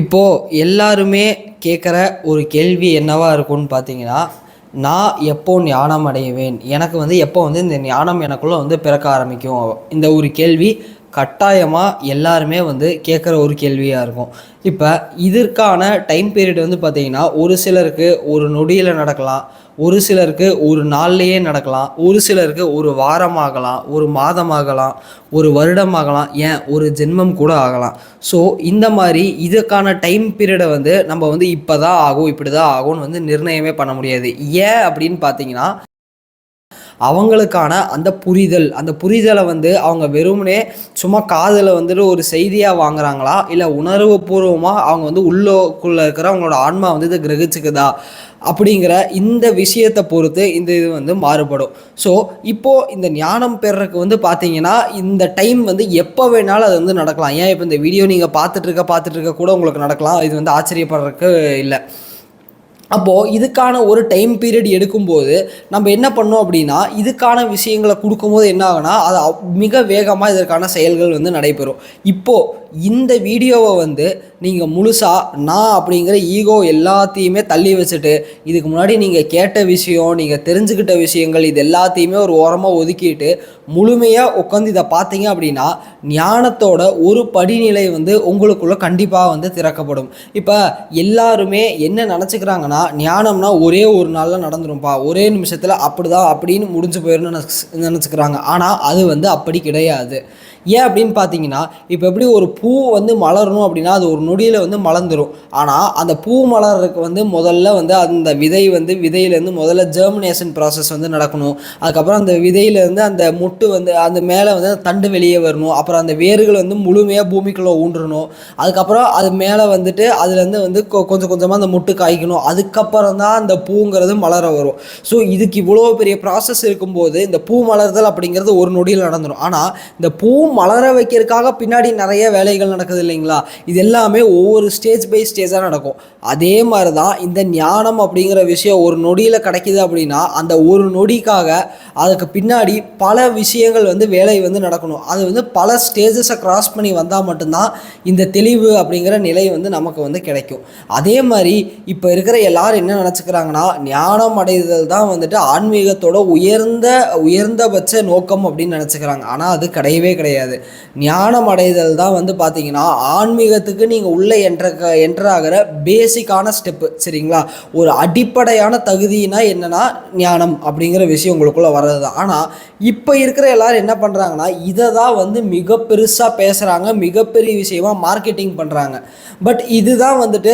இப்போது எல்லாருமே கேட்குற ஒரு கேள்வி என்னவாக இருக்கும்னு பார்த்தீங்கன்னா நான் எப்போ ஞானம் அடைவேன்? எனக்கு வந்து எப்போ வந்து இந்த ஞானம் எனக்குள்ளே வந்து பிறக்க ஆரம்பிக்கும்? இந்த ஒரு கேள்வி கட்டாயமாக எல்லாருமே வந்து கேட்குற ஒரு கேள்வியாக இருக்கும். இப்போ இதற்கான டைம் பீரியட் வந்து பார்த்திங்கன்னா ஒரு சிலருக்கு ஒரு நொடியில் நடக்கலாம் ஒரு சிலருக்கு ஒரு நாள்லேயே நடக்கலாம் ஒரு சிலருக்கு ஒரு வாரம் ஆகலாம் ஒரு மாதம் ஆகலாம் ஒரு வருடம் ஆகலாம் ஏன்? ஒரு ஜென்மம் கூட ஆகலாம். ஸோ இந்த மாதிரி இதுக்கான டைம் பீரியடை வந்து நம்ம வந்து இப்போ தான் ஆகும் இப்படி தான் ஆகும்னு வந்து நிர்ணயமே பண்ண முடியாது. ஏன் அப்படின்னு பார்த்தீங்கன்னா அவங்களுக்கான அந்த புரிதல் அந்த புரிதலை வந்து அவங்க வெறுமனே சும்மா காதில் வந்துட்டு ஒரு செய்தியாக வாங்குறாங்களா? இல்லை உணர்வுபூர்வமாக அவங்க வந்து உள்ளோக்குள்ளே இருக்கிற அவங்களோட ஆன்மா வந்து இதை கிரகிச்சுக்குதா? அப்படிங்கிற இந்த விஷயத்தை பொறுத்து இந்த இது வந்து மாறுபடும். ஸோ இப்போது இந்த ஞானம் பெறக்கு வந்து பார்த்தீங்கன்னா இந்த டைம் வந்து எப்போ வேணாலும் அது வந்து நடக்கலாம். ஏன் இப்போ இந்த வீடியோ நீங்கள் பார்த்துட்டு இருக்க பார்த்துட்டு இருக்க கூட உங்களுக்கு நடக்கலாம். இது வந்து ஆச்சரியப்படுறதுக்கு இல்லை. அப்போது இதுக்கான ஒரு டைம் பீரியட் எடுக்கும்போது நம்ம என்ன பண்ணோம் அப்படின்னா இதுக்கான விஷயங்களை கொடுக்கும்போது என்ன ஆகுனா அது மிக வேகமாக இதற்கான செயல்கள் வந்து நடைபெறும். இப்போது இந்த வீடியோவை வந்து நீங்கள் முழுசாக நான் அப்படிங்கிற ஈகோ எல்லாத்தையுமே தள்ளி வச்சுட்டு இதுக்கு முன்னாடி நீங்கள் கேட்ட விஷயம் நீங்கள் தெரிஞ்சுக்கிட்ட விஷயங்கள் இது எல்லாத்தையுமே ஒரு ஓரமாக ஒதுக்கிட்டு முழுமையாக உட்காந்து இதை பார்த்தீங்க அப்படின்னா ஞானத்தோட ஒரு படிநிலை வந்து உங்களுக்குள்ளே கண்டிப்பாக வந்து திறக்கப்படும். இப்போ எல்லாருமே என்ன நினச்சிக்கிறாங்கன்னா ஞானம்னா ஒரே ஒரு நாளில் நடந்துரும்ப்பா ஒரே நிமிஷத்தில் அப்படிதான் அப்படின்னு முடிஞ்சு போயிடும்னு நினச்சி நினச்சிக்கிறாங்க. ஆனால் அது வந்து அப்படி கிடையாது. ஏன் அப்படின்னு பார்த்தீங்கன்னா இப்போ எப்படி ஒரு பூ வந்து மலரணும் அப்படின்னா அது ஒரு நொடியில் வந்து மலர்ந்துடும் ஆனால் அந்த பூ மலர்றதுக்கு வந்து முதல்ல வந்து அந்த விதை வந்து விதையிலேருந்து முதல்ல ஜெர்மினேஷன் ப்ராசஸ் வந்து நடக்கணும். அதுக்கப்புறம் அந்த விதையிலேருந்து அந்த முட்டு வந்து அந்த மேலே வந்து தண்டு வெளியே வரணும். அப்புறம் அந்த வேர்கள் வந்து முழுமையாக பூமிக்குள்ளே ஊன்றணும். அதுக்கப்புறம் அது மேலே வந்துட்டு அதுலேருந்து வந்து கொ- கொஞ்சம் கொஞ்சமாக அந்த முட்டு காய்க்கணும். அதுக்கப்புறம் தான் அந்த பூங்கிறது மலர வரும். ஸோ இதுக்கு இவ்வளோ பெரிய ப்ராசஸ் இருக்கும்போது இந்த பூ மலர்தல் அப்படிங்கிறது ஒரு நொடியில் நடந்துடும் ஆனால் இந்த பூ மலர வைக்கிறதுக்காக பின்னாடி நிறைய வேலைகள் நடக்குது இல்லைங்களா? இது எல்லாமே ஒவ்வொரு ஸ்டேஜ் பை ஸ்டேஜாக நடக்கும். அதே மாதிரி தான் இந்த ஞானம் அப்படிங்கிற விஷயம் ஒரு நொடியில் கிடைக்கிது அப்படின்னா அந்த ஒரு நொடிக்காக அதுக்கு பின்னாடி பல விஷயங்கள் வந்து வேலை வந்து நடக்கணும். அது வந்து பல ஸ்டேஜஸை கிராஸ் பண்ணி வந்தால் மட்டும்தான் இந்த தெளிவு அப்படிங்கிற நிலை வந்து நமக்கு வந்து கிடைக்கும். அதே மாதிரி இப்போ இருக்கிற எல்லாரும் என்ன நினச்சிக்கிறாங்கன்னா ஞானம் அடைதல் தான் வந்துட்டு ஆன்மீகத்தோட உயர்ந்த உயர்ந்தபட்ச நோக்கம் அப்படின்னு நினச்சிக்கிறாங்க. ஆனால் அது கிடையவே கிடையாது. ஞானம் அடைதல் தான் வந்து பார்த்தீங்கன்னா ஆன்மீகத்துக்கு நீங்கள் உள்ளே என்ற என்டர் ஆகிற பேசிக்கான ஸ்டெப்பு சரிங்களா? ஒரு அடிப்படையான தகுதினா என்னன்னா ஞானம் அப்படிங்கிற விஷயம் உங்களுக்குள்ளே வர்றது தான் ஆனால் இப்போ இருக்கிற எல்லாரும் என்ன பண்ணுறாங்கன்னா இதை தான் வந்து மிக பெருசாக பேசுகிறாங்க மிகப்பெரிய விஷயமா மார்க்கெட்டிங் பண்ணுறாங்க பட் இதுதான் வந்துட்டு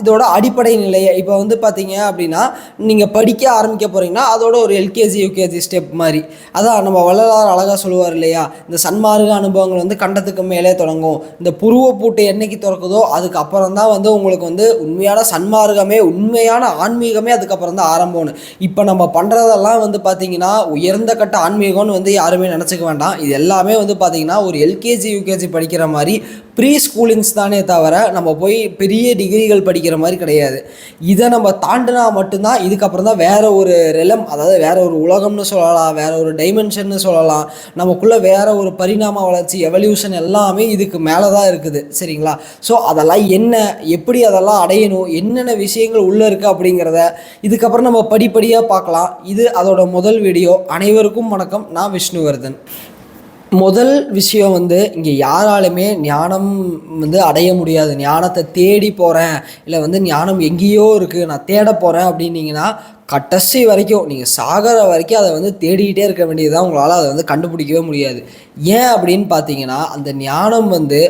இதோட அடிப்படை நிலையை இப்போ வந்து பார்த்தீங்க அப்படின்னா நீங்கள் படிக்க ஆரம்பிக்க போகிறீங்கன்னா அதோட ஒரு எல்கேஜி யூகேஜி ஸ்டெப் மாதிரி. அதான் நம்ம வள்ளலார் அழகாக சொல்லுவார் இல்லையா? இந்த சன்மார்க்க அனுபவங்கள் வந்து கண்டத்துக்கு மேலே தொடங்கும். இந்த புருவ பூட்டு என்னைக்கு திறக்குதோ அதுக்கப்புறம் தான் வந்து உங்களுக்கு வந்து உண்மையான சன்மார்க்கமே உண்மையான ஆன்மீகமே அதுக்கப்புறம் தான் ஆரம்பம்னு. இப்போ நம்ம பண்ணுறதெல்லாம் வந்து பார்த்தீங்கன்னா உயர்ந்த கட்ட ஆன்மீகம்னு வந்து யாருமே நினச்சிக்க வேண்டாம். இது எல்லாமே வந்து பார்த்தீங்கன்னா ஒரு எல்கேஜி யூகேஜி படிக்கிற மாதிரி ப்ரீ ஸ்கூலிங்ஸ் தானே தவிர நம்ம போய் பெரிய டிகிரிகள் படிக்கிற மாதிரி கிடையாது. இதை நம்ம தாண்டினா மட்டும்தான் இதுக்கப்புறம் தான் வேற ஒரு ரெலம் அதாவது வேற ஒரு உலகம்னு சொல்லலாம் வேற ஒரு டைமென்ஷன்னு சொல்லலாம். நமக்குள்ளே வேற ஒரு பரிணாம வளர்ச்சி எவல்யூஷன் எல்லாமே இதுக்கு மேலே தான் இருக்குது. சரிங்களா? ஸோ அதெல்லாம் என்ன எப்படி அதெல்லாம் அடையணும் என்னென்ன விஷயங்கள் உள்ளே இருக்குது அப்படிங்கிறத இதுக்கப்புறம் நம்ம படிப்படியாக பார்க்கலாம். இது அதோட முதல் வீடியோ அனைவருக்கும் வணக்கம். நான் விஷ்ணுவர்தன். முதல் விஷயம் வந்து இங்கே யாராலுமே ஞானம் வந்து அடைய முடியாது. ஞானத்தை தேடி போகிறேன் இல்லை வந்து ஞானம் எங்கேயோ இருக்குது நான் தேட போகிறேன் அப்படின்னீங்கன்னா கடைசி வரைக்கும் நீங்கள் சாகிற வரைக்கும் அதை வந்து தேடிக்கிட்டே இருக்க வேண்டியதுதான். உங்களால் அதை வந்து கண்டுபிடிக்கவே முடியாது. ஏன் அப்படின்னு பார்த்தீங்கன்னா அந்த ஞானம் வந்து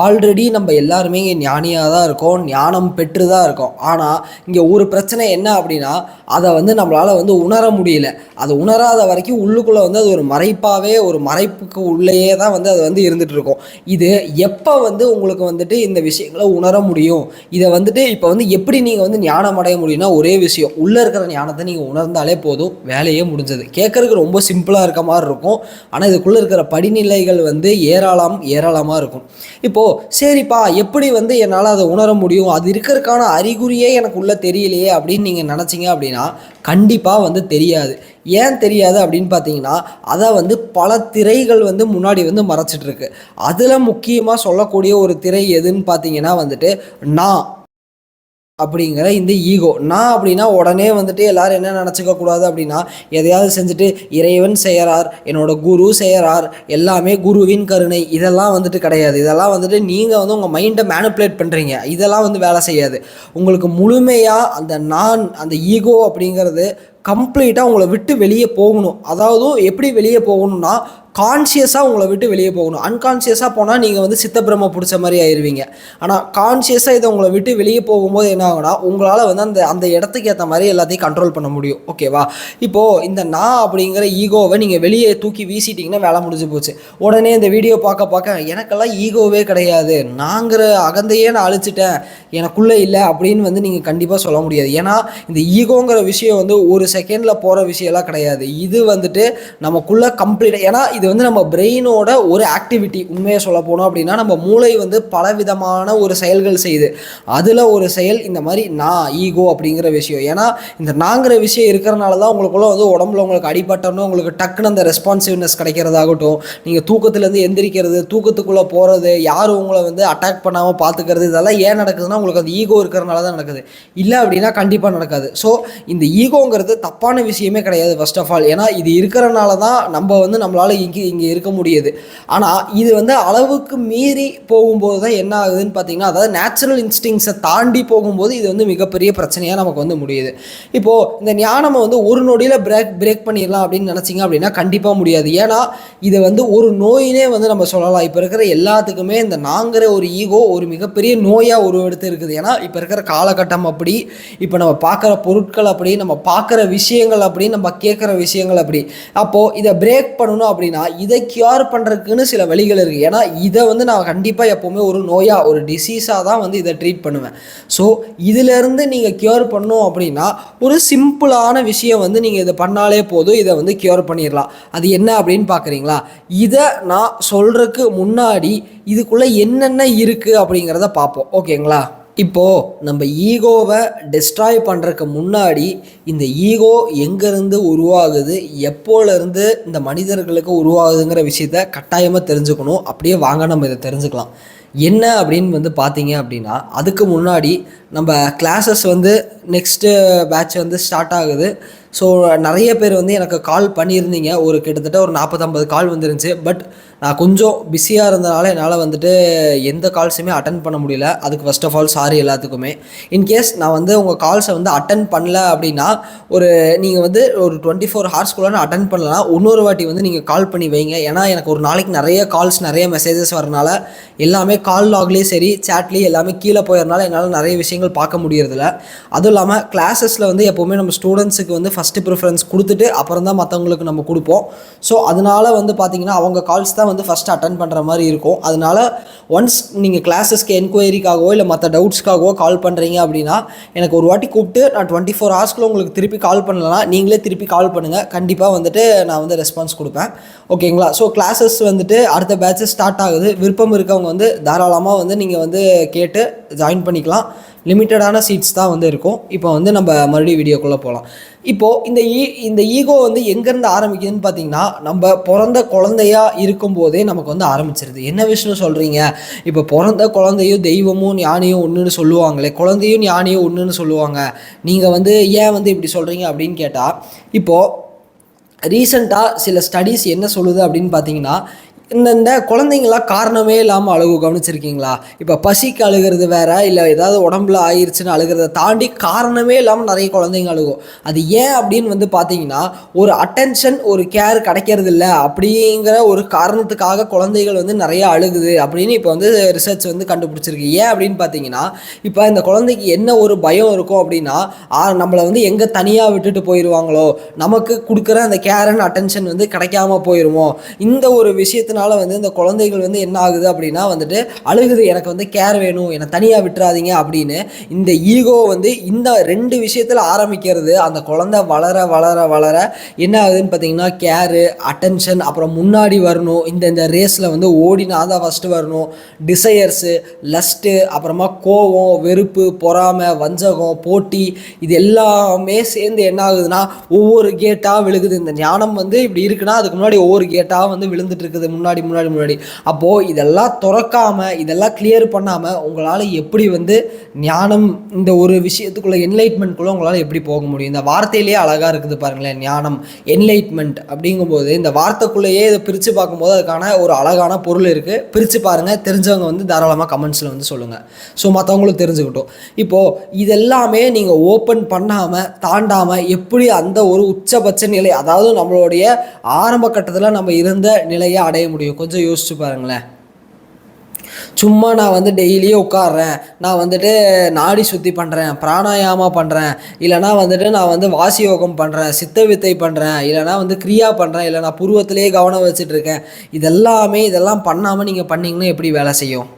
ஆல்ரெடி நம்ம எல்லாருமே இங்கே ஞானியாக தான் இருக்கோம் ஞானம் பெற்று தான் இருக்கோம். ஆனால் இங்கே ஒரு பிரச்சனை என்ன அப்படின்னா அதை வந்து நம்மளால் வந்து உணர முடியல. அதை உணராத வரைக்கும் உள்ளுக்குள்ளே வந்து அது ஒரு மறைப்பாகவே ஒரு மறைப்புக்கு உள்ளேயே தான் வந்து அது வந்து இருந்துகிட்ருக்கோம் இது எப்போ வந்து உங்களுக்கு வந்துட்டு இந்த விஷயங்களை உணர முடியும்? இதை வந்துட்டு இப்போ வந்து எப்படி நீங்கள் வந்து ஞானம் அடைய முடியும்னா ஒரே விஷயம் உள்ளே இருக்கிற ஞானத்தை நீங்கள் உணர்ந்தாலே போதும். வேலையே முடிஞ்சது. கேட்குறதுக்கு ரொம்ப சிம்பிளாக இருக்க மாதிரி இருக்கும். ஆனால் இதுக்குள்ளே இருக்கிற படிநிலைகள் வந்து ஏராளம் ஏராளமாக இருக்கும். இப்போது சரிப்பா எப்படி வந்து என்னால் அதை உணர முடியும்? அது இருக்கிறதுக்கான அறிகுறியே எனக்கு உள்ளே தெரியலையே அப்படின்னு நீங்கள் நினச்சிங்க அப்படின்னா கண்டிப்பாக வந்து தெரியாது. ஏன் தெரியாது அப்படின்னு பார்த்தீங்கன்னா அதை வந்து பல திரைகள் வந்து முன்னாடி வந்து மறைச்சிட்ருக்கு அதில் முக்கியமாக சொல்லக்கூடிய ஒரு திரை எதுன்னு பார்த்தீங்கன்னா வந்துட்டு நான். அப்படிங்கிற இந்த ஈகோ. நான் அப்படின்னா உடனே வந்துட்டு எல்லாரும் என்ன நினச்சிக்க கூடாது அப்படின்னா எதையாவது செஞ்சுட்டு இறைவன் செய்கிறார் என்னோட குரு செய்யறார் எல்லாமே குருவின் கருணை. இதெல்லாம் வந்துட்டு கிடையாது. இதெல்லாம் வந்துட்டு நீங்கள் வந்து உங்கள் மைண்டை மேனுப்புலேட் பண்ணுறீங்க இதெல்லாம் வந்து வேலை செய்யாது. உங்களுக்கு முழுமையாக அந்த நான் அந்த ஈகோ அப்படிங்கிறது கம்ப்ளீட்டாக உங்களை விட்டு வெளியே போகணும். அதாவது எப்படி வெளியே போகணும்னா கான்ஷியஸாக உங்களை விட்டு வெளியே போகணும். அன்கான்ஷியஸாக போனால் நீங்கள் வந்து சித்தப்பிரம பிடிச்ச மாதிரி ஆயிடுவீங்க ஆனால் கான்ஷியஸாக இதை உங்களை விட்டு வெளியே போகும்போது என்ன ஆகுனா உங்களால் வந்து அந்த அந்த இடத்துக்கு ஏற்ற மாதிரி எல்லாத்தையும் கண்ட்ரோல் பண்ண முடியும். ஓகேவா இப்போது இந்த நான் அப்படிங்கிற ஈகோவை நீங்கள் வெளியே தூக்கி வீசிட்டிங்கன்னா வேலை முடிஞ்சு போச்சு. உடனே இந்த வீடியோ பார்க்க பார்க்க எனக்கெல்லாம் ஈகோவே கிடையாது. நாங்கிற அகந்தையே நான் அழிச்சிட்டேன். எனக்குள்ளே இல்லை. அப்படின்னு வந்து நீங்கள் கண்டிப்பாக சொல்ல முடியாது. ஏன்னா இந்த ஈகோங்கிற விஷயம் வந்து ஒரு செகண்டில் போகிற விஷயம்லாம் கிடையாது. இது வந்துட்டு நமக்குள்ளே கம்ப்ளீட்டாக ஏன்னா இது வந்து நம்ம பிரெயினோட ஒரு ஆக்டிவிட்டி உண்மையை சொல்ல போனோம் அப்படின்னா நம்ம மூளை வந்து பலவிதமான ஒரு செயல்கள் செய்யுது. அதில் ஒரு செயல் இந்த மாதிரி நான் ஈகோ அப்படிங்கிற விஷயம். ஏன்னா இந்த நாங்கிற விஷயம் இருக்கிறனால தான் உங்களுக்குள்ள வந்து உடம்புல உங்களுக்கு அடிபட்டோன்னு உங்களுக்கு டக்குன்னு அந்த ரெஸ்பான்சிவ்னஸ் கிடைக்கிறதாகட்டும். நீங்கள் தூக்கத்துலேருந்து எந்திரிக்கிறது தூக்கத்துக்குள்ளே போகிறது யார் உங்களை வந்து அட்டாக் பண்ணாமல் பார்த்துக்கிறது இதெல்லாம் ஏன் நடக்குதுன்னா உங்களுக்கு அந்த ஈகோ இருக்கிறனால தான் நடக்குது. இல்லை அப்படின்னா கண்டிப்பாக நடக்காது. ஸோ இந்த ஈகோங்கிறது தப்பான விஷயமே கிடையாது ஃபர்ஸ்ட் ஆஃப் ஆல் ஏன்னா இது இருக்கிறனால தான் நம்ம வந்து நம்மளால் இங்கே இங்கே இருக்க முடியுது. ஆனால் இது வந்து அளவுக்கு மீறி போகும்போது தான் என்ன ஆகுதுன்னு பார்த்தீங்கன்னா அதாவது நேச்சுரல் இன்ஸ்டிங்ஸை தாண்டி போகும்போது இது வந்து மிகப்பெரிய பிரச்சனையாக நமக்கு வந்து முடியுது. இப்போது இந்த ஞானமை வந்து ஒரு நொடியில் பிரேக் பிரேக் பண்ணிடலாம் அப்படின்னு நினச்சிங்க அப்படின்னா கண்டிப்பாக முடியாது. ஏன்னா இதை வந்து ஒரு நோயினே வந்து நம்ம சொல்லலாம். இப்போ இருக்கிற எல்லாத்துக்குமே இந்த நாங்கிற ஒரு ஈகோ ஒரு மிகப்பெரிய நோயாக உருவெடுத்து இருக்குது. ஏன்னா இப்போ இருக்கிற காலகட்டம் அப்படி இப்போ நம்ம பார்க்குற பொருட்கள் அப்படி நம்ம பார்க்குற விஷயங்கள் அப்படி நம்ம கேட்குற விஷயங்கள் அப்படி. அப்போது இதை பிரேக் பண்ணணும் அப்படின்னா இதை கியூர் பண்ணுறதுக்குன்னு சில வழிகள் இருக்குது ஏன்னா இதை வந்து நான் கண்டிப்பாக எப்போவுமே ஒரு நோயாக ஒரு டிசீஸாக தான் வந்து இதை ட்ரீட் பண்ணுவேன். ஸோ இதிலேருந்து நீங்கள் கியூர் பண்ணோம் அப்படின்னா ஒரு சிம்பிளான விஷயம் வந்து நீங்கள் இதை பண்ணாலே போதும் இதை வந்து கியூர் பண்ணிடலாம் அது என்ன அப்படின்னு பார்க்குறீங்களா இதை நான் சொல்கிறதுக்கு முன்னாடி இதுக்குள்ளே என்னென்ன இருக்குது அப்படிங்கிறத பார்ப்போம். ஓகேங்களா இப்போது நம்ம ஈகோவை டெஸ்ட்ராய் பண்ணுறதுக்கு முன்னாடி இந்த ஈகோ எங்கேருந்து உருவாகுது எப்போலேருந்து இந்த மனிதர்களுக்கு உருவாகுதுங்கிற விஷயத்த கட்டாயமாக தெரிஞ்சுக்கணும். அப்படியே வாங்க நம்ம இதை தெரிஞ்சுக்கலாம். என்ன அப்படின்னு வந்து பார்த்தீங்க அப்படின்னா அதுக்கு முன்னாடி நம்ம கிளாஸஸ் வந்து நெக்ஸ்ட்டு பேட்ச் வந்து ஸ்டார்ட் ஆகுது. ஸோ நிறைய பேர் வந்து எனக்கு கால் பண்ணியிருந்தீங்க. ஒரு கிட்டத்தட்ட ஒரு நாற்பத்தம்பது கால் வந்துருந்துச்சு. பட் நான் கொஞ்சம் பிஸியாக இருந்தனால என்னால் வந்துட்டு எந்த கால்ஸுமே அட்டன் பண்ண முடியல. அதுக்கு ஃபர்ஸ்ட் ஆஃப் ஆல் சாரி எல்லாத்துக்குமே. இன்கேஸ் நான் வந்து உங்கள் கால்ஸை வந்து அட்டன் பண்ணல அப்படின்னா ஒரு நீங்கள் வந்து ஒரு டுவெண்ட்டி ஃபோர் ஹார்ஸ் நான் அட்டன் பண்ணலனா இன்னொரு வாட்டி வந்து நீங்கள் கால் பண்ணி வைங்க. ஏன்னா எனக்கு ஒரு நாளைக்கு நிறைய கால்ஸ் நிறைய மெசேஜஸ் வரனால எல்லாமே கால் லாக்லேயும் சரி சேட்லேயும் எல்லாமே கீழே போயிடறனால என்னால் நிறைய விஷயங்கள் பார்க்க முடியறதில்ல. அதுவும் இல்லாமல் கிளாஸஸில் வந்து எப்போவுமே நம்ம ஸ்டூடெண்ட்ஸுக்கு வந்து ஃபஸ்ட்டு ப்ரிஃபரன்ஸ் கொடுத்துட்டு அப்புறம் தான் மற்றவங்களுக்கு நம்ம கொடுப்போம். ஸோ அதனால் வந்து பார்த்திங்கன்னா அவங்க கால்ஸ் தான் வந்து ஃபஸ்ட்டு அட்டன் பண்ணுற மாதிரி இருக்கும். அதனால ஒன்ஸ் நீங்கள் கிளாஸஸ்க்கு என்கொயரிக்காகவோ இல்லை மற்ற டவுட்ஸ்க்காகவோ கால் பண்ணுறீங்க அப்படின்னா எனக்கு ஒரு வாட்டி கூப்பிட்டு நான் டுவெண்ட்டி ஃபோர் ஹவர்ஸ்க்குள்ள உங்களுக்கு திருப்பி கால் பண்ணலாம் நீங்களே திருப்பி கால் பண்ணுங்கள் கண்டிப்பாக வந்துட்டு நான் வந்து ரெஸ்பான்ஸ் கொடுப்பேன். ஓகேங்களா ஸோ கிளாஸஸ் வந்துட்டு அடுத்த பேட்சஸ் ஸ்டார்ட் ஆகுது. விருப்பம் இருக்கவங்க வந்து தாராளமாக வந்து நீங்கள் வந்து கேட்டு ஜாயின் பண்ணிக்கலாம். லிமிட்டடான சீட்ஸ் தான் வந்து இருக்கும். இப்போ வந்து நம்ம மறுபடியும் வீடியோக்குள்ளே போகலாம் இப்போது இந்த ஈ இந்த ஈகோ வந்து எங்கேருந்து ஆரம்பிக்குதுன்னு பார்த்தீங்கன்னா நம்ம பிறந்த குழந்தையாக இருக்கும்போதே நமக்கு வந்து ஆரம்பிச்சிருது. என்ன விஷயம் சொல்கிறீங்க இப்போ பிறந்த குழந்தையும் தெய்வமும் ஞானியும் ஒன்றுன்னு சொல்லுவாங்களே குழந்தையும் ஞானியும் ஒன்றுன்னு சொல்லுவாங்க. நீங்கள் வந்து ஏன் வந்து இப்படி சொல்கிறீங்க அப்படின்னு கேட்டால் இப்போது ரீசண்டாக சில ஸ்டடீஸ் என்ன சொல்லுது அப்படின்னு பார்த்தீங்கன்னா இந்தந்த குழந்தைங்களாம் காரணமே இல்லாமல் அழுகு கவனிச்சிருக்கீங்களா? இப்போ பசிக்கு அழுகிறது வேற இல்லை ஏதாவது உடம்புல ஆயிடுச்சுன்னு அழுகிறத தாண்டி காரணமே இல்லாமல் நிறைய குழந்தைங்க அழுகும். அது ஏன் அப்படின்னு வந்து பார்த்தீங்கன்னா ஒரு அட்டென்ஷன் ஒரு கேர் கிடைக்கிறது இல்லை. அப்படிங்கிற ஒரு காரணத்துக்காக குழந்தைகள் வந்து நிறைய அழுகுது அப்படின்னு இப்போ வந்து ரிசர்ச் வந்து கண்டுபிடிச்சிருக்கு. ஏன் அப்படின்னு பார்த்தீங்கன்னா இப்போ இந்த குழந்தைக்கு என்ன ஒரு பயம் இருக்கும் அப்படின்னா நம்மளை வந்து எங்கே தனியாக விட்டுட்டு போயிடுவாங்களோ நமக்கு கொடுக்குற அந்த கேர் அண்ட் அட்டென்ஷன் வந்து கிடைக்காம போயிடுவோம் இந்த ஒரு விஷயத்தினால விஷயத்தினால வந்து இந்த குழந்தைகள் வந்து என்ன ஆகுது அப்படின்னா வந்துட்டு அழுகுது எனக்கு வந்து கேர் வேணும் என்னை தனியாக விட்டுறாதீங்க அப்படின்னு இந்த ஈகோ வந்து இந்த ரெண்டு விஷயத்தில் ஆரம்பிக்கிறது. அந்த குழந்தை வளர வளர வளர என்ன ஆகுதுன்னு பார்த்தீங்கன்னா கேரு அட்டென்ஷன் அப்புறம் முன்னாடி வரணும். இந்த இந்த ரேஸில் வந்து ஓடி தான் ஃபஸ்ட்டு வரணும். டிசையர்ஸு லஸ்ட்டு அப்புறமா கோவம் வெறுப்பு பொறாமை வஞ்சகம் போட்டி இது எல்லாமே சேர்ந்து என்ன ஆகுதுன்னா ஒவ்வொரு கேட்டாக விழுகுது. இந்த ஞானம் வந்து இப்படி இருக்குன்னா அதுக்கு முன்னாடி ஒவ்வொரு கேட்டாக வந்து விழுந்துட்டு இருக்குது. முன்னாடி முன்னாடி முன்னாடி அப்போது இதெல்லாம் திறக்காமல் இதெல்லாம் கிளியர் பண்ணாமல் உங்களால் எப்படி வந்து ஞானம் இந்த ஒரு விஷயத்துக்குள்ளே என்லைட்மெண்ட்குள்ளே உங்களால் எப்படி போக முடியும்? இந்த வார்த்தையிலேயே அழகாக இருக்குது பாருங்களேன் ஞானம் என்லைட்மெண்ட் அப்படிங்கும்போது இந்த வார்த்தைக்குள்ளேயே இதை பிரித்து பார்க்கும்போது அதுக்கான ஒரு அழகான பொருள் இருக்குது பிரித்து பாருங்கள் தெரிஞ்சவங்க வந்து தாராளமாக கமெண்ட்ஸில் வந்து சொல்லுங்கள் ஸோ மற்றவங்களும் தெரிஞ்சுக்கிட்டோம். இப்போது இதெல்லாமே நீங்கள் ஓப்பன் பண்ணாமல் தாண்டாமல் எப்படி அந்த ஒரு உச்சபட்ச நிலை அதாவது நம்மளுடைய ஆரம்ப கட்டத்தில் நம்ம இருந்த நிலையை அடைய முடியும்? கொஞ்சம் யோசிச்சு பாருங்களேன். சும்மா நான் வந்து டெய்லியும் உட்காடுறேன் நான் வந்துட்டு நாடி சுத்தி பண்ணுறேன் பிராணாயாமா பண்ணுறேன் இல்லைனா வந்துட்டு நான் வந்து வாசி யோகம் பண்ணுறேன் சித்த வித்தை பண்ணுறேன் இல்லைனா வந்து கிரியா பண்ணுறேன் இல்லை நான் புருவத்திலேயே கவனம் வச்சுட்டு இருக்கேன். இதெல்லாமே இதெல்லாம் பண்ணாமல் நீங்கள் பண்ணீங்கன்னா எப்படி வேலை செய்யும்?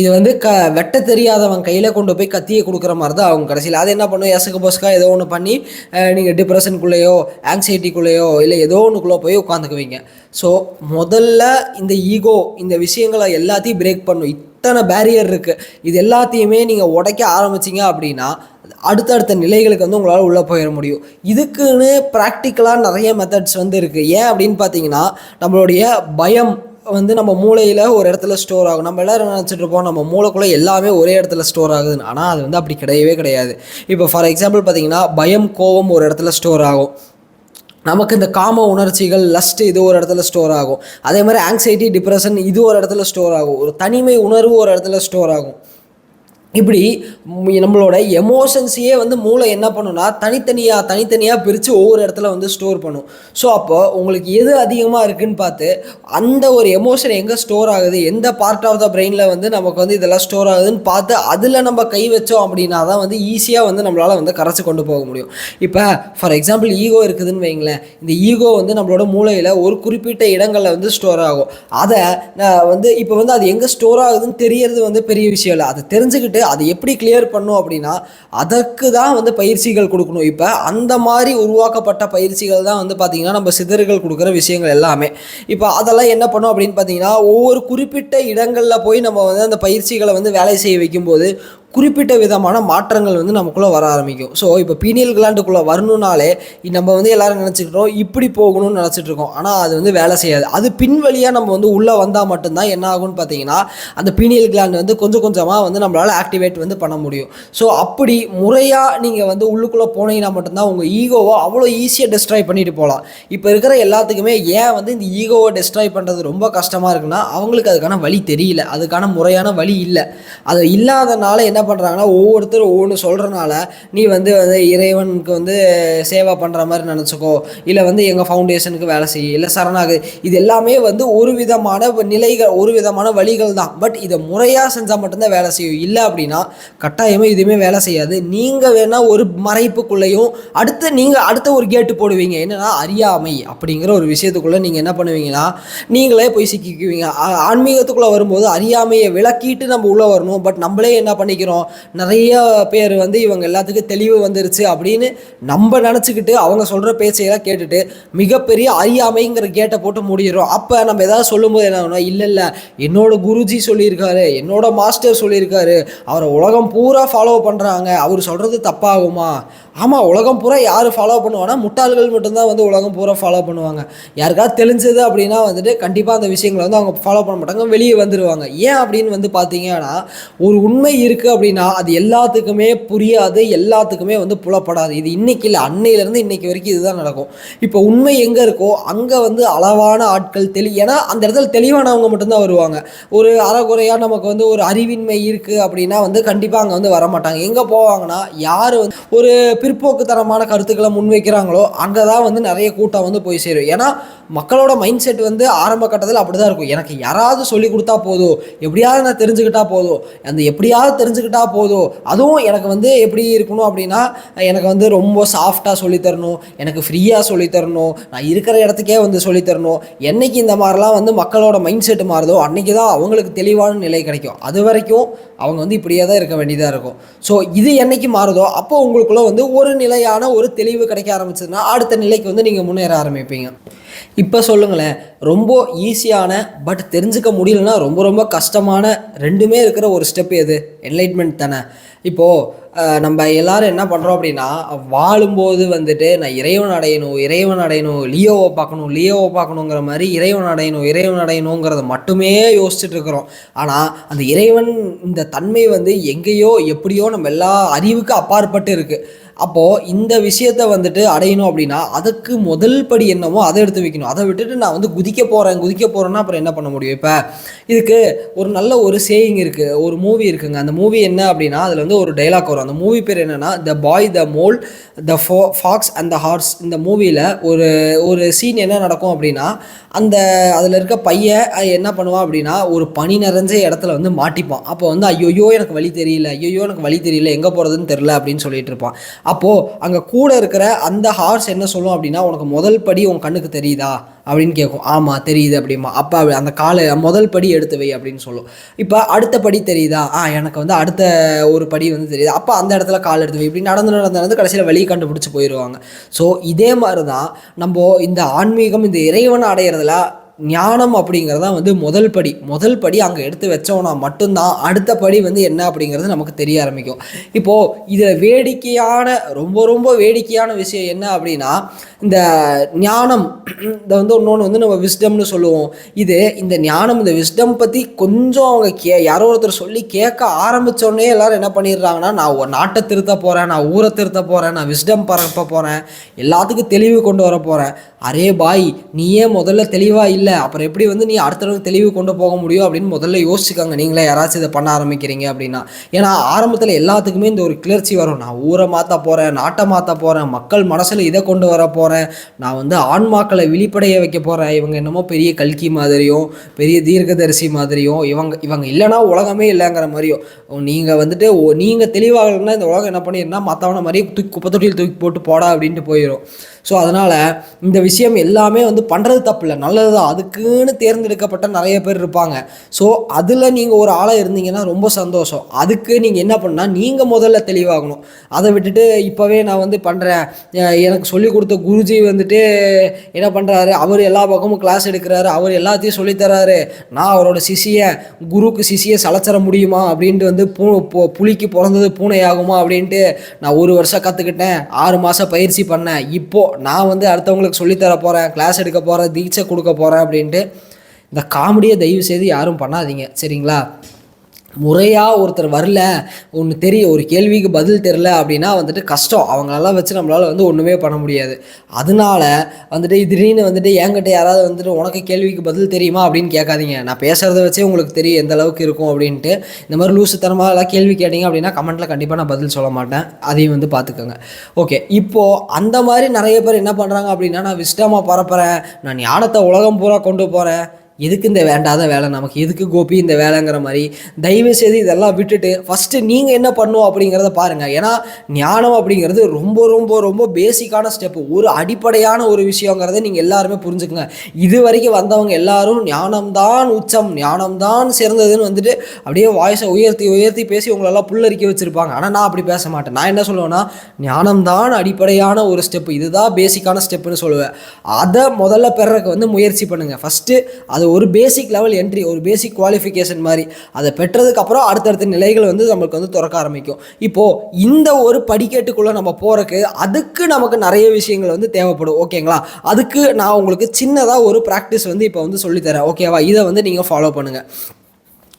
இது வந்து க வெட்ட தெரியாதவன் கையில் கொண்டு போய் கத்தியை கொடுக்குற மாதிரி தான் அவங்க கடைசியில். அதை என்ன பண்ணும்? எசக்கு பொஸ்கா ஏதோ ஒன்று பண்ணி நீங்கள் டிப்ரெஷனுக்குள்ளேயோ ஆங்ஸைட்டிக்குள்ளேயோ இல்லை ஏதோ ஒன்றுக்குள்ளே போய் உட்காந்துக்குவீங்க ஸோ முதல்ல இந்த ஈகோ இந்த விஷயங்களை எல்லாத்தையும் பிரேக் பண்ணும். இத்தனை பேரியர் இருக்குது இது எல்லாத்தையுமே நீங்கள் உடைக்க ஆரம்பிச்சிங்க அப்படின்னா அடுத்தடுத்த நிலைகளுக்கு வந்து உங்களால் உள்ளே போயிட முடியும். இதுக்குன்னு ப்ராக்டிக்கலாக நிறைய மெத்தட்ஸ் வந்து இருக்குது ஏன் அப்படின்னு பார்த்தீங்கன்னா நம்மளுடைய பயம் வந்து நம்ம மூளையில் ஒரு இடத்துல ஸ்டோர் ஆகும். நம்ம எல்லோரும் நினச்சிட்டு இருப்போம்? நம்ம மூளைக்குள்ளே எல்லாமே ஒரே இடத்துல ஸ்டோர் ஆகுதுன்னு. ஆனால் அது வந்து அப்படி கிடையவே கிடையாது. இப்போ ஃபார் எக்ஸாம்பிள் பார்த்தீங்கன்னா பயம் கோபம் ஒரு இடத்துல ஸ்டோர் ஆகும். நமக்கு இந்த காம உணர்ச்சிகள் லஸ்ட் இது ஒரு இடத்துல ஸ்டோர் ஆகும். அதே மாதிரி ஆங்ஸைட்டி டிப்ரெஷன் இது ஒரு இடத்துல ஸ்டோர் ஆகும். ஒரு தனிமை உணர்வு ஒரு இடத்துல ஸ்டோர் ஆகும். இப்படி நம்மளோட எமோஷன்ஸையே வந்து மூளை என்ன பண்ணுன்னா தனித்தனியாக தனித்தனியாக பிரித்து ஒவ்வொரு இடத்துல வந்து ஸ்டோர் பண்ணும். ஸோ அப்போ உங்களுக்கு எது அதிகமாக இருக்குன்னு பார்த்து அந்த ஒரு எமோஷன் எங்கே ஸ்டோர் ஆகுது எந்த பார்ட் ஆஃப் த பிரெயினில் வந்து நமக்கு வந்து இதெல்லாம் ஸ்டோர் ஆகுதுன்னு பார்த்து அதில் நம்ம கை வச்சோம் அப்படின்னா தான் வந்து ஈஸியாக வந்து நம்மளால் வந்து கரைச்சி கொண்டு போக முடியும். இப்போ ஃபார் எக்ஸாம்பிள் ஈகோ இருக்குதுன்னு வைங்களேன். இந்த ஈகோ வந்து நம்மளோட மூளையில் ஒரு குறிப்பிட்ட இடங்களில் வந்து ஸ்டோர் ஆகும். அதை நான் வந்து இப்போ வந்து அது எங்கே ஸ்டோர் ஆகுதுன்னு தெரியறது வந்து பெரிய விஷயம் இல்லை. அதை தெரிஞ்சுக்கிட்டு அதை எப்படி கிளியர் பண்ணும் அப்படின்னா அதற்கு தான் வந்து பயிற்சிகள் கொடுக்கணும். இப்போ அந்த மாதிரி உருவாக்கப்பட்ட பயிற்சிகள் தான் வந்து பார்த்திங்கன்னா நம்ம சிதறுகள் கொடுக்குற விஷயங்கள் எல்லாமே. இப்போ அதெல்லாம் என்ன பண்ணும் அப்படின்னு பார்த்தீங்கன்னா ஒவ்வொரு குறிப்பிட்ட இடங்களில் போய் நம்ம வந்து அந்த பயிற்சிகளை வந்து வேலை செய்ய வைக்கும்போது குறிப்பிட்ட விதமான மாற்றங்கள் வந்து நமக்குள்ளே வர ஆரம்பிக்கும். ஸோ இப்போ பீனியல் கிளாண்டுக்குள்ளே வரணுனாலே நம்ம வந்து எல்லோரும் நினச்சிக்கிட்டோம் இப்படி போகணும்னு நினச்சிட்டு இருக்கோம். ஆனால் அது வந்து வேலை செய்யாது. அது பின்வழியாக நம்ம வந்து உள்ளே வந்தால் மட்டும்தான் என்ன ஆகும்னு பார்த்தீங்கன்னா அந்த பீனியல் கிளாண்டு வந்து கொஞ்சம் கொஞ்சமாக வந்து நம்மளால் ஆக்டிவேட் வந்து பண்ண முடியும். ஸோ அப்படி முறையாக நீங்கள் வந்து உள்ளுக்குள்ளே போனீங்கன்னா மட்டும்தான் உங்கள் ஈகோவை அவ்வளோ ஈஸியாக டிஸ்ட்ராய் பண்ணிட்டு போகலாம். இப்போ இருக்கிற எல்லாத்துக்குமே ஏன் வந்து இந்த ஈகோவை டிஸ்ட்ராய் பண்ணுறது ரொம்ப கஷ்டமாக இருக்குன்னா அவங்களுக்கு அதுக்கான வழி தெரியல. அதுக்கான முறையான வழி இல்லை. அது இல்லாதனால என்ன என்ன பண்ணுறாங்கன்னா ஒவ்வொருத்தரும் ஒவ்வொன்று சொல்கிறனால நீ வந்து வந்து இறைவனுக்கு வந்து சேவை பண்ணுற மாதிரி நினச்சிக்கோ. இல்லை வந்து எங்கள் ஃபவுண்டேஷனுக்கு வேலை செய்ய இல்லை சரணாகு இது எல்லாமே வந்து ஒரு விதமான நிலைகள் ஒரு விதமான வழிகள் தான். பட் இதை முறையாக செஞ்சால் மட்டும்தான் வேலை செய்யும். இல்லை அப்படின்னா கட்டாயமாக எதுவுமே வேலை செய்யாது. நீங்கள் வேணால் ஒரு மறைப்புக்குள்ளேயும் அடுத்து நீங்கள் அடுத்த ஒரு கேட்டு போடுவீங்க. என்னன்னா அறியாமை அப்படிங்கிற ஒரு விஷயத்துக்குள்ளே நீங்கள் என்ன பண்ணுவீங்கன்னா நீங்களே போய் சிக்கிக்குவீங்க. ஆன்மீகத்துக்குள்ளே வரும்போது அறியாமையை விளக்கிட்டு நம்ம உள்ளே வரணும். பட் நம்மளே என்ன பண்ணிக்கிறோம்? நிறைய பேர் வந்து இவங்க எல்லாத்துக்கும் தெளிவு வந்துருச்சு அப்படின்னு நம்ம நினச்சிக்கிட்டு அவங்க சொல்கிற பேச்சையெல்லாம் கேட்டுட்டு மிகப்பெரிய அறியாமைங்கிற கேட்டை போட்டு மூடிடுறோம். அப்போ நம்ம எதாவது சொல்லும்போது என்ன ஆகணும் இல்லை இல்லை என்னோட குருஜி சொல்லியிருக்காரு என்னோட மாஸ்டர் சொல்லியிருக்காரு அவரை உலகம் பூரா ஃபாலோ பண்ணுறாங்க அவர் சொல்கிறது தப்பாகுமா? ஆமாம் உலகம் பூரா யார் ஃபாலோ பண்ணுவாங்கன்னா முட்டாள்கள் மட்டும்தான் வந்து உலகம் பூரா ஃபாலோ பண்ணுவாங்க. யாருக்காவது தெரிஞ்சது அப்படின்னா வந்துட்டு கண்டிப்பாக அந்த விஷயங்களை வந்து அவங்க ஃபாலோ பண்ண மாட்டாங்க வெளியே வந்துடுவாங்க ஏன் அப்படின்னு வந்து பார்த்தீங்கன்னா ஒரு உண்மை இருக்குது அப்படின்னா அது எல்லாத்துக்குமே புரியாது எல்லாத்துக்குமே வந்து புலப்படாது. இது இன்னைக்கு இல்லை அன்னையிலேருந்து இன்னைக்கு வரைக்கும் இதுதான் நடக்கும். இப்போ உண்மை எங்கே இருக்கோ அங்கே வந்து அளவான ஆட்கள் தெளி ஏன்னா அந்த இடத்துல தெளிவானவங்க மட்டும்தான் வருவாங்க. ஒரு அறகுறையாக நமக்கு வந்து ஒரு அறிவின்மை இருக்குது அப்படின்னா வந்து கண்டிப்பாக அங்கே வந்து வரமாட்டாங்க. எங்கே போவாங்கன்னா யார் வந்து ஒரு பிற்போக்குத்தனமான கருத்துக்களை முன்வைக்கிறாங்களோ அங்கே தான் வந்து நிறைய கூட்டம் வந்து போய் சேரும். ஏன்னா மக்களோட மைண்ட் செட் வந்து ஆரம்ப கட்டத்தில் அப்படி தான் இருக்கும். எனக்கு யாராவது சொல்லி கொடுத்தா போதும் எப்படியாவது நான் தெரிஞ்சுக்கிட்டா போதும் அந்த எப்படியாவது தெரிஞ்சு தெரிஞ்சுக்கிட்டா போதும். அதுவும் எனக்கு வந்து எப்படி இருக்கணும் அப்படின்னா எனக்கு வந்து ரொம்ப சாஃப்டாக சொல்லித்தரணும். எனக்கு ஃப்ரீயாக சொல்லித்தரணும். நான் இருக்கிற இடத்துக்கே வந்து சொல்லித்தரணும். என்றைக்கு இந்த மாதிரிலாம் வந்து மக்களோட மைண்ட் செட் மாறுதோ அன்றைக்கி தான் அவங்களுக்கு தெளிவான நிலை கிடைக்கும். அது வரைக்கும் அவங்க வந்து இப்படியே தான் இருக்க வேண்டியதாக இருக்கும். ஸோ இது என்னைக்கு மாறுதோ அப்போ உங்களுக்குள்ளே வந்து ஒரு நிலையான ஒரு தெளிவு கிடைக்க ஆரம்பிச்சதுன்னா அடுத்த நிலைக்கு வந்து நீங்கள் முன்னேற ஆரம்பிப்பீங்க. இப்போ சொல்லுங்களேன் ரொம்ப ஈஸியான பட் தெரிஞ்சுக்க முடியலன்னா ரொம்ப ரொம்ப கஷ்டமான ரெண்டுமே இருக்கிற ஒரு ஸ்டெப் எது? என்லைட்மெண்ட் தானே. இப்போது நம்ம எல்லாரும் என்ன பண்ணுறோம் அப்படின்னா வாழும்போது வந்துட்டு நான் இறைவன் அடையணும் இறைவன் அடையணும் லியோவை பார்க்கணும் லியோவை பார்க்கணுங்கிற மாதிரி இறைவன் அடையணும் இறைவன் அடையணுங்கிறத மட்டுமே யோசிச்சுட்டு இருக்கிறோம். ஆனால் அந்த இறைவன் இந்த தன்மை வந்து எங்கேயோ எப்படியோ நம்ம எல்லா அறிவுக்கு அப்பாற்பட்டு இருக்குது அப்போது இந்த விஷயத்தை வந்துட்டு அடையணும் அப்படின்னா அதுக்கு முதல் படி என்னமோ அதை எடுத்து வைக்கணும். அதை விட்டுட்டு நான் வந்து குதிக்க போகிறேன் குதிக்க போகிறேன்னா அப்புறம் என்ன பண்ண முடியும்? இப்போ இதுக்கு ஒரு நல்ல ஒரு சேயிங் இருக்குது ஒரு மூவி இருக்குங்க. அந்த மூவி என்ன அப்படின்னா அதில் வந்து ஒரு டைலாக் வரும். அந்த மூவி பேர் என்னென்னா த பாய் த மோல் த ஃபோ ஃபாக்ஸ் அண்ட் த ஹார்ஸ் இந்த மூவியில் ஒரு ஒரு சீன் என்ன நடக்கும் அப்படின்னா அந்த அதில் இருக்க பையன் என்ன பண்ணுவான் அப்படின்னா ஒரு பனி நிறைஞ்ச இடத்துல வந்து மாட்டிப்பான். அப்போ வந்து ஐயோயோ எனக்கு வழி தெரியல ஐயோயோ எனக்கு வழி தெரியல எங்கே போகிறதுன்னு தெரில அப்படின்னு சொல்லிட்டு இருப்பான். அப்போது அங்கே கூட இருக்கிற அந்த ஹார்ஸ் என்ன சொல்லும் அப்படின்னா உனக்கு முதல் படி உன் கண்ணுக்கு தெரியுதா? அப்படின்னு கேட்கும் ஆமாம் தெரியுது அப்படிமா. அப்போ அந்த காலை முதல் படி எடுத்து வை அப்படின்னு சொல்லும். இப்போ அடுத்த படி தெரியுதா? ஆ எனக்கு வந்து அடுத்த ஒரு படி வந்து தெரியுது. அப்போ அந்த இடத்துல கால் எடுத்து வை. இப்படி நடந்து நடந்து நடந்து கடைசியில் வழி கண்டுபிடிச்சி போயிடுவாங்க ஸோ இதே மாதிரி தான் நம்ம இந்த ஆன்மீகம் இந்த இறைவனை அடையிறதுல ஞானம் அப்படிங்கிறது தான் வந்து முதல் படி. முதல் படி அங்கே எடுத்து வச்சோம்னா மட்டும்தான் அடுத்த படி வந்து என்ன அப்படிங்கிறது நமக்கு தெரிய ஆரம்பிக்கும். இப்போது இதில் வேடிக்கையான ரொம்ப ரொம்ப வேடிக்கையான விஷயம் என்ன அப்படின்னா இந்த ஞானம் இதை வந்து இன்னொன்று வந்து நம்ம விஸ்டம்னு சொல்லுவோம். இது இந்த ஞானம் இந்த விஸ்டம் பற்றி கொஞ்சம் அவங்க கே யாரோ ஒருத்தர் சொல்லி கேட்க ஆரம்பித்தோடனே எல்லோரும் என்ன பண்ணிடுறாங்கன்னா நான் ஒரு நாட்டை திருத்த போகிறேன் நான் ஊரை திருத்த போகிறேன் நான் விஸ்டம் பரப்ப போகிறேன் எல்லாத்துக்கும் தெளிவு கொண்டு வர போகிறேன் அரே பாய் நீயே முதல்ல தெளிவாக இல்லை அப்புறம் எப்படி வந்து நீ அடுத்தளவுக்கு தெளிவு கொண்டு போக முடியும் அப்படின்னு முதல்ல யோசிச்சுக்காங்க. நீங்களே யாராச்சும் இதை பண்ண ஆரம்பிக்கிறீங்க அப்படின்னா. ஏன்னா ஆரம்பத்தில் எல்லாத்துக்குமே இந்த ஒரு கிளர்ச்சி வரும். நான் ஊரை மாற்ற போகிறேன் நாட்டை மாற்ற போகிறேன் மக்கள் மனசில் இதை கொண்டு வர போகிறேன் நான் வந்து ஆன்மாக்களை விழிப்படைய வைக்க போகிறேன் இவங்க என்னமோ பெரிய கல்கி மாதிரியும் பெரிய தீர்க்கதரிசி மாதிரியும் இவங்க இவங்க இல்லைன்னா உலகமே இல்லைங்கிற மாதிரியும். நீங்கள் வந்துட்டு நீங்கள் தெளிவாகலைன்னா இந்த உலகம் என்ன பண்ணிடுன்னா மற்றவனை மாதிரி தூக்கி குப்பை தொட்டியில் தூக்கி போட்டு போடா அப்படின்ட்டு போயிடும் ஸோ அதனால் இந்த விஷயம் எல்லாமே வந்து பண்ணுறது தப்பு இல்லை நல்லது தான் அதுக்குன்னு தேர்ந்தெடுக்கப்பட்ட நிறைய பேர் இருப்பாங்க. ஸோ அதில் நீங்கள் ஒரு ஆளாக இருந்தீங்கன்னா ரொம்ப சந்தோஷம். அதுக்கு நீங்கள் என்ன பண்ணால் நீங்கள் முதல்ல தெளிவாகணும். அதை விட்டுட்டு இப்போவே நான் வந்து பண்ணுறேன் எனக்கு சொல்லிக் கொடுத்த குருஜி வந்துட்டு என்ன பண்ணுறாரு அவர் எல்லா பக்கமும் கிளாஸ் எடுக்கிறாரு. அவர் எல்லாத்தையும் சொல்லித்தராரு நான் அவரோட சிசியை குருக்கு சிசியை சலச்சர முடியுமா? அப்படின்ட்டு வந்து பூ புலிக்கு பிறந்தது பூனை ஆகுமா அப்படின்ட்டு நான் ஒரு வருஷம் கற்றுக்கிட்டேன் ஆறு மாதம் பயிற்சி பண்ணேன். இப்போ நான் வந்து அடுத்தவங்களுக்கு சொல்லித்தர போகிறேன் கிளாஸ் எடுக்க போகிறேன் தீட்சை கொடுக்க போகிறேன் அப்படின்ட்டு இந்த காமெடியை தயவு செய்து யாரும் பண்ணாதீங்க. சரிங்களா? முறையாக ஒருத்தர் வரல ஒன்று தெரிய ஒரு கேள்விக்கு பதில் தெரில அப்படின்னா வந்துட்டு கஷ்டம். அவங்களெல்லாம் வச்சு நம்மளால் வந்து ஒன்றுமே பண்ண முடியாது. அதனால வந்துட்டு திடீர்னு வந்துட்டு என்கிட்ட யாராவது வந்துட்டு உனக்கு கேள்விக்கு பதில் தெரியுமா அப்படின்னு கேட்காதீங்க. நான் பேசுகிறத வச்சே உங்களுக்கு தெரியும் எந்த அளவுக்கு இருக்கும் அப்படின்ட்டு. இந்த மாதிரி லூசுத்தனமாக எல்லாம் கேள்வி கேட்டிங்க அப்படின்னா கமெண்ட்டில் கண்டிப்பாக நான் பதில் சொல்ல மாட்டேன். அதையும் வந்து பார்த்துக்கோங்க ஓகே இப்போது அந்த மாதிரி நிறைய பேர் என்ன பண்ணுறாங்க அப்படின்னா நான் விஸ்டமாக பரப்புகிறேன் நான் ஞானத்தை உலகம் பூரா கொண்டு போகிறேன் எதுக்கு இந்த வேண்டாத வேலை? நமக்கு எதுக்கு கோபி இந்த வேலைங்கிற மாதிரி தயவு செய்து இதெல்லாம் விட்டுட்டு ஃபஸ்ட்டு நீங்கள் என்ன பண்ணும் அப்படிங்கிறத பாருங்கள் ஏன்னா ஞானம் அப்படிங்கிறது ரொம்ப ரொம்ப ரொம்ப பேசிக்கான ஸ்டெப்பு ஒரு அடிப்படையான ஒரு விஷயங்கிறத நீங்கள் எல்லாருமே புரிஞ்சுக்கங்க. இது வரைக்கும் வந்தவங்க எல்லாரும் ஞானம்தான் உச்சம் ஞானம்தான் சிறந்ததுன்னு வந்துட்டு அப்படியே வாய்ஸை உயர்த்தி உயர்த்தி பேசி உங்களெல்லாம் புல்லரிக்க வச்சுருப்பாங்க. ஆனால் நான் அப்படி பேச மாட்டேன். நான் என்ன சொல்லுவேன்னா ஞானம்தான் அடிப்படையான ஒரு ஸ்டெப்பு இதுதான் பேசிக்கான ஸ்டெப்புன்னு சொல்லுவேன். அதை முதல்ல பெறக்கு வந்து முயற்சி பண்ணுங்கள் ஃபஸ்ட்டு அதை ஒரு பேசிக் லெவல் என்ட்ரி ஒரு பேசிக் குவாலிஃபிகேஷன் மாதிரி. அதை பெற்றதுக்கப்புறம் அடுத்தடுத்த நிலைகள் வந்து நம்மளுக்கு வந்து திறக்க ஆரம்பிக்கும். இப்போது இந்த ஒரு படிக்கட்டுக்குள்ளே நம்ம போகிறக்கு அதுக்கு நமக்கு நிறைய விஷயங்கள் வந்து தேவைப்படும். ஓகேங்களா? அதுக்கு நான் உங்களுக்கு சின்னதாக ஒரு ப்ராக்டிஸ் வந்து இப்போ வந்து சொல்லித்தரேன். ஓகேவா? இதை வந்து நீங்கள் ஃபாலோ பண்ணுங்கள்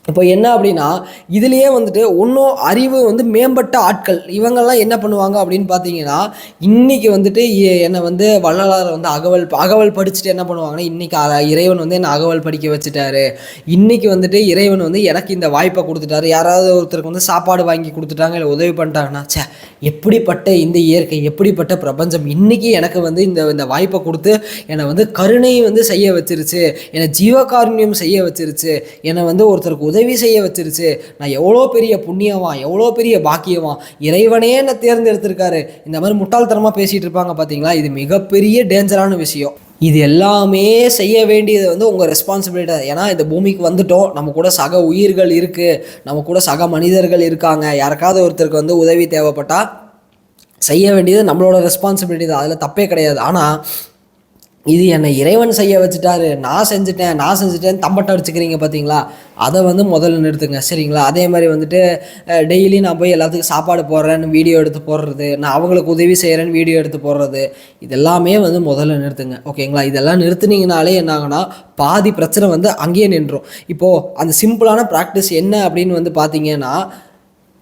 இப்போ என்ன அப்படின்னா இதுலேயே வந்துட்டு இன்னும் அறிவு வந்து மேம்பட்ட ஆட்கள் இவங்கெல்லாம் என்ன பண்ணுவாங்க அப்படின்னு பார்த்தீங்கன்னா இன்றைக்கி வந்துட்டு என்னை வந்து வள்ளலார் வந்து அகவல் அகவல் படிச்சுட்டு என்ன பண்ணுவாங்கன்னா இன்றைக்கி இறைவன் வந்து என்னை அகவல் படிக்க வச்சுட்டாரு. இன்றைக்கி வந்துட்டு இறைவன் வந்து எனக்கு இந்த வாய்ப்பை கொடுத்துட்டாரு. யாராவது ஒருத்தருக்கு வந்து சாப்பாடு வாங்கி கொடுத்துட்டாங்க இல்லை உதவி பண்ணிட்டாங்கன்னா சே எப்படிப்பட்ட இந்த இயற்கை எப்படிப்பட்ட பிரபஞ்சம் இன்றைக்கி எனக்கு வந்து இந்த இந்த வாய்ப்பை கொடுத்து என்னை வந்து கருணை வந்து செய்ய வச்சிருச்சு. என்னை ஜீவகாருண்யம் செய்ய வச்சிருச்சு. என்னை வந்து ஒருத்தருக்கு உதவி செய்ய வச்சிருச்சு. நான் எவ்வளோ பெரிய புண்ணியவான் எவ்வளோ பெரிய பாக்கியவான் இறைவனே என்னை தேர்ந்தெடுத்திருக்காரு. இந்த மாதிரி முட்டாள்தனமாக பேசிகிட்டு இருப்பாங்க பார்த்தீங்களா இது மிகப்பெரிய டேஞ்சரான விஷயம். இது எல்லாமே செய்ய வேண்டியது வந்து உங்கள் ரெஸ்பான்சிபிலிட்டி ஏன்னா இந்த பூமிக்கு வந்துட்டோம். நம்ம கூட சக உயிர்கள் இருக்குது நம்ம கூட சக மனிதர்கள் இருக்காங்க. யாருக்காவது ஒருத்தருக்கு வந்து உதவி தேவைப்பட்டால் செய்ய வேண்டியது நம்மளோட ரெஸ்பான்சிபிலிட்டி தான். அதில் தப்பே கிடையாது. ஆனால் இது என்னை இறைவன் செய்ய வச்சுட்டாரு. நான் செஞ்சுட்டேன் நான் செஞ்சுட்டேன் தம்பட்டை வச்சுக்கிறீங்க பார்த்தீங்களா அதை வந்து முதல்ல நிறுத்துங்க சரிங்களா? அதே மாதிரி வந்துட்டு டெய்லி நான் போய் எல்லாத்துக்கும் சாப்பாடு போடுறேன்னு வீடியோ எடுத்து போடுறது நான் அவங்களுக்கு உதவி செய்கிறேன்னு வீடியோ எடுத்து போடுறது இதெல்லாமே வந்து முதல்ல நிறுத்துங்க ஓகேங்களா? இதெல்லாம் நிறுத்துனீங்கனாலே என்ன பாதி பிரச்சனை வந்து அங்கேயே நின்றோம். இப்போது அந்த சிம்பிளான ப்ராக்டிஸ் என்ன அப்படின்னு வந்து பார்த்தீங்கன்னா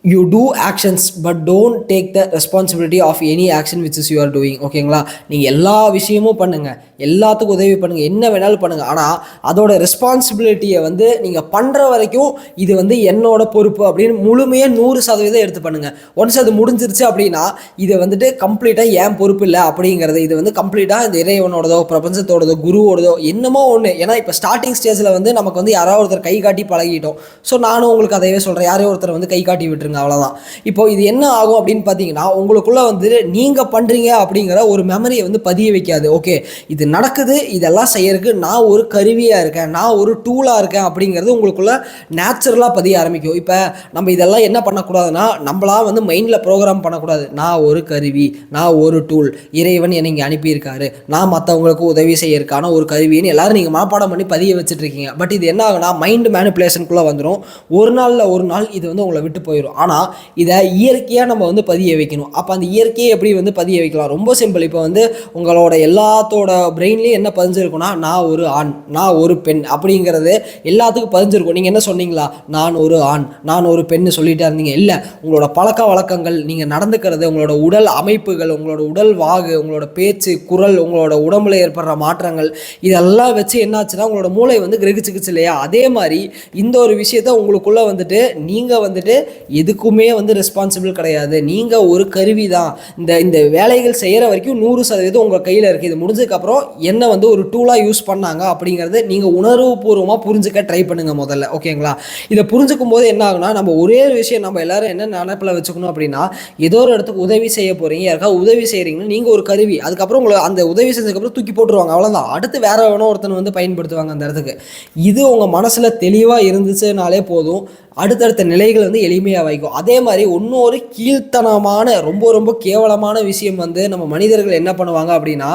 you do actions but don't take the responsibility of any action which is you are doing ஓகேங்களா? நீங்கள் எல்லா விஷயமும் பண்ணுங்கள் எல்லாத்துக்கும் உதவி பண்ணுங்கள் என்ன வேணாலும் பண்ணுங்கள் ஆனால் அதோட ரெஸ்பான்சிபிலிட்டியை வந்து நீங்கள் பண்ணுற வரைக்கும் இது வந்து என்னோட பொறுப்பு அப்படின்னு முழுமையாக நூறு சதவீதம் எடுத்து பண்ணுங்கள் ஒன்ஸ் அது முடிஞ்சிருச்சு அப்படின்னா இதை வந்துட்டு கம்ப்ளீட்டாக ஏன் பொறுப்பு இல்லை அப்படிங்கிறது இது வந்து கம்ப்ளீட்டாக இந்த இறைவனோடதோ பிரபஞ்சத்தோடதோ குருவோடதோ என்னமோ ஒன்று ஏன்னா இப்போ ஸ்டார்டிங் ஸ்டேஜில் வந்து நமக்கு வந்து யாராவது ஒருத்தர் கை காட்டி பழகிட்டோம். ஸோ நானும் உங்களுக்கு அதையே சொல்கிறேன் யாரோ ஒருத்தர் வந்து கை காட்டி விட்டுருங்க. அவ்வளோதான் இப்போ இது என்ன ஆகும் அப்படின்னு பார்த்தீங்கன்னா உங்களுக்குள்ளே வந்து நீங்கள் பண்ணுறீங்க அப்படிங்கிற ஒரு மெமரியை வந்து பதிய வைக்காது. ஓகே இது நடக்குது இதெல்லாம் செய்யறதுக்கு நான் ஒரு கருவியாக இருக்கேன் நான் ஒரு டூலாக இருக்கேன் அப்படிங்கிறது உங்களுக்குள்ள நேச்சுரலாக பதிய ஆரம்பிக்கும். இப்போ நம்ம இதெல்லாம் என்ன பண்ணக்கூடாதுன்னா நம்மளா வந்து மைண்டில் ப்ரோக்ராம் பண்ணக்கூடாது. நான் ஒரு கருவி நான் ஒரு டூல் இறைவன் என்னை இங்கே அனுப்பியிருக்காரு. நான் மற்றவங்களுக்கு உதவி செய்யறதுக்கான ஒரு கருவின்னு எல்லாரும் நீங்கள் மனப்பாடம் பண்ணி பதிய வச்சுட்டு இருக்கீங்க பட் இது என்ன ஆகுனா மைண்ட் மேனிப்புலேஷனுக்குள்ளே வந்துடும் ஒரு நாளில் ஒரு நாள் இது வந்து உங்களை விட்டு போயிடும் ஆனால் இதை இயற்கையாக நம்ம வந்து பதிய வைக்கணும். அப்போ அந்த இயற்கையை எப்படி வந்து பதிய வைக்கலாம்? ரொம்ப சிம்பிள் இப்போ வந்து உங்களோட எல்லாத்தோட பிரெயின்லேயும் என்ன பதிஞ்சிருக்குன்னா நான் ஒரு ஆண் நான் ஒரு பெண் அப்படிங்கிறது எல்லாத்துக்கும் பதிஞ்சிருக்கும். நீங்கள் என்ன சொன்னீங்களா? நான் ஒரு ஆண் நான் ஒரு பெண்ணு சொல்லிட்டே இருந்தீங்க. இல்லை உங்களோட பழக்க வழக்கங்கள் நீங்கள் நடந்துக்கிறது உங்களோட உடல் அமைப்புகள் உங்களோட உடல் வாகு உங்களோட பேச்சு குரல் உங்களோட உடம்புல ஏற்படுற மாற்றங்கள் இதெல்லாம் வச்சு என்னாச்சுன்னா உங்களோட மூளை வந்து கிரகிச்சுக்குச்சு இல்லையா? அதே மாதிரி இந்த ஒரு விஷயத்த உங்களுக்குள்ளே வந்துட்டு நீங்கள் வந்துட்டு எதுக்குமே வந்து ரெஸ்பான்சிபிள் கிடையாது. நீங்கள் ஒரு கருவி தான் இந்த இந்த வேலைகள் செய்கிற வரைக்கும் நூறு சதவீதம் உங்கள் கையில் இருக்குது இது முடிஞ்சதுக்கப்புறம் என்ன வந்து ஒரு டூலாக யூஸ் பண்ணாங்க அப்படிங்கிறது நீங்கள் உணர்வுபூர்வமாக புரிஞ்சுக்க ட்ரை பண்ணுங்கள் முதல்ல ஓகேங்களா இதை புரிஞ்சுக்கும் போது என்ன ஆகுனா நம்ம ஒரே ஒரு விஷயம் நம்ம எல்லாரும் என்ன நினைப்பில் வச்சுக்கணும் அப்படின்னா ஏதோ ஒரு இடத்துக்கு உதவி செய்ய போகிறீங்க யாருக்காவது உதவி செய்கிறீங்கன்னா நீங்கள் ஒரு கருவி அதுக்கப்புறம் உங்களை அந்த உதவி செஞ்சதுக்கப்புறம் தூக்கி போட்டுருவாங்க அவ்வளோதான் அடுத்து வேற வேணும் ஒருத்தன் வந்து பயன்படுத்துவாங்க அந்த இடத்துக்கு. இது உங்கள் மனசில் தெளிவாக இருந்துச்சுனாலே போதும். அடுத்தடுத்த நிலைகள் வந்து எளிமையாக வைக்கும். அதே மாதிரி இன்னொரு கீழ்த்தனமான ரொம்ப ரொம்ப கேவலமான விஷயம் வந்து நம்ம மனிதர்கள் என்ன பண்ணுவாங்க அப்படின்னா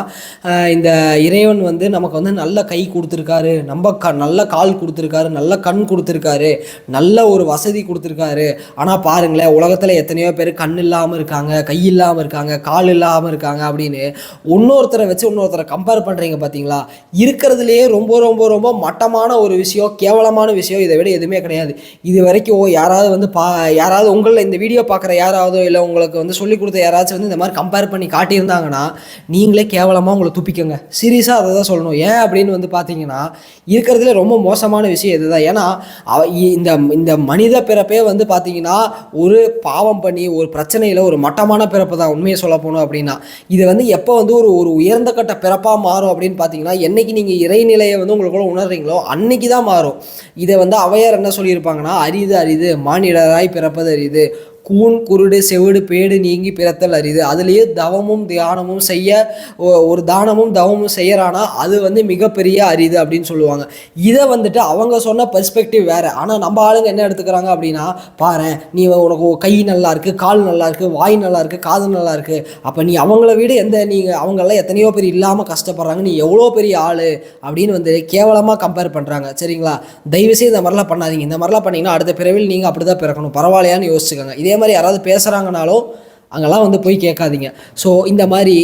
இந்த இறைவன் வந்து நமக்கு வந்து நல்ல கை கொடுத்துருக்காரு நம்ம க நல்ல கால் கொடுத்துருக்காரு நல்ல கண் கொடுத்துருக்காரு நல்ல ஒரு வசதி கொடுத்துருக்காரு. ஆனால் பாருங்களேன் உலகத்தில் எத்தனையோ பேர் கண் இல்லாமல் இருக்காங்க கை இல்லாமல் இருக்காங்க கால் இல்லாமல் இருக்காங்க அப்படின்னு இன்னொருத்தரை வச்சு இன்னொருத்தரை கம்பேர் பண்ணுறீங்க பார்த்தீங்களா இருக்கிறதுலையே ரொம்ப ரொம்ப ரொம்ப மட்டமான ஒரு விஷயம் கேவலமான விஷயம் இதை விட எதுவுமே கிடையாது. இதுவரை வரைக்கும் யாராவது வந்து பா யாராவது உங்களில் இந்த வீடியோ பார்க்குற யாராவது இல்லை உங்களுக்கு வந்து சொல்லிக் கொடுத்த யாராச்சும் வந்து இந்த மாதிரி கம்பேர் பண்ணி காட்டியிருந்தாங்கன்னா நீங்களே கேவலமாக உங்களை துப்பிக்கோங்க. சீரியஸாக அதை தான் சொல்லணும். ஏன் அப்படின்னு வந்து பார்த்தீங்கன்னா இருக்கிறதுல ரொம்ப மோசமான விஷயம் இதுதான். ஏன்னா இ- இந்த இந்த மனித பிறப்பே வந்து பார்த்தீங்கன்னா ஒரு பாவம் பண்ணி ஒரு பிரச்சனையில் ஒரு மட்டமான பிறப்பு தான் உண்மையை சொல்ல போகணும் அப்படின்னா. இது வந்து எப்போ வந்து ஒரு ஒரு உயர்ந்த கட்ட பிறப்பாக மாறும் அப்படின்னு பார்த்தீங்கன்னா என்னைக்கு நீங்கள் இறைநிலையை வந்து உங்களுக்குள்ள உணர்றீங்களோ அன்னைக்கு தான் மாறும். இதை வந்து அவையார் என்ன சொல்லியிருப்பாங்கன்னா அரிது அரிது மானிடராய் பிறப்பது அரிது. கூன் குருடு செவிடு பேடு நீங்கி பிறத்தல் அரிது. அதுலேயே தவமும் தியானமும் செய்ய ஒரு தானமும் தவமும் செய்யறானா அது வந்து மிகப்பெரிய அரிது அப்படின்னு சொல்லுவாங்க. இதை வந்துட்டு அவங்க சொன்ன பெர்ஸ்பெக்டிவ் வேற. ஆனால் நம்ம ஆளுங்க என்ன எடுத்துக்கிறாங்க அப்படின்னா பாரு நீ உனக்கு கை நல்லா இருக்கு கால் நல்லா இருக்கு வாய் நல்லா இருக்கு காது நல்லா இருக்கு. அப்போ நீ அவங்கள விட எந்த நீங்கள் அவங்கெல்லாம் எத்தனையோ பேர் இல்லாமல் கஷ்டப்படுறாங்க நீ எவ்வளோ பெரிய ஆள் அப்படின்னு வந்து கேவலமாக கம்பேர் பண்ணுறாங்க சரிங்களா? தயவுசெய்து இந்த மாதிரிலாம் பண்ணாதீங்க. இந்த மாதிரிலாம் பண்ணீங்கன்னா அடுத்த பிறவில் நீங்கள் அப்படி தான் பிறக்கணும். பரவாயில்லையான்னு யோசிச்சுக்கோங்க. இதே மாதிரி யாராவது பேசுகிறாங்கனாலும் அங்கெல்லாம் வந்து போய் கேட்காதீங்க. ஸோ இந்த மாதிரி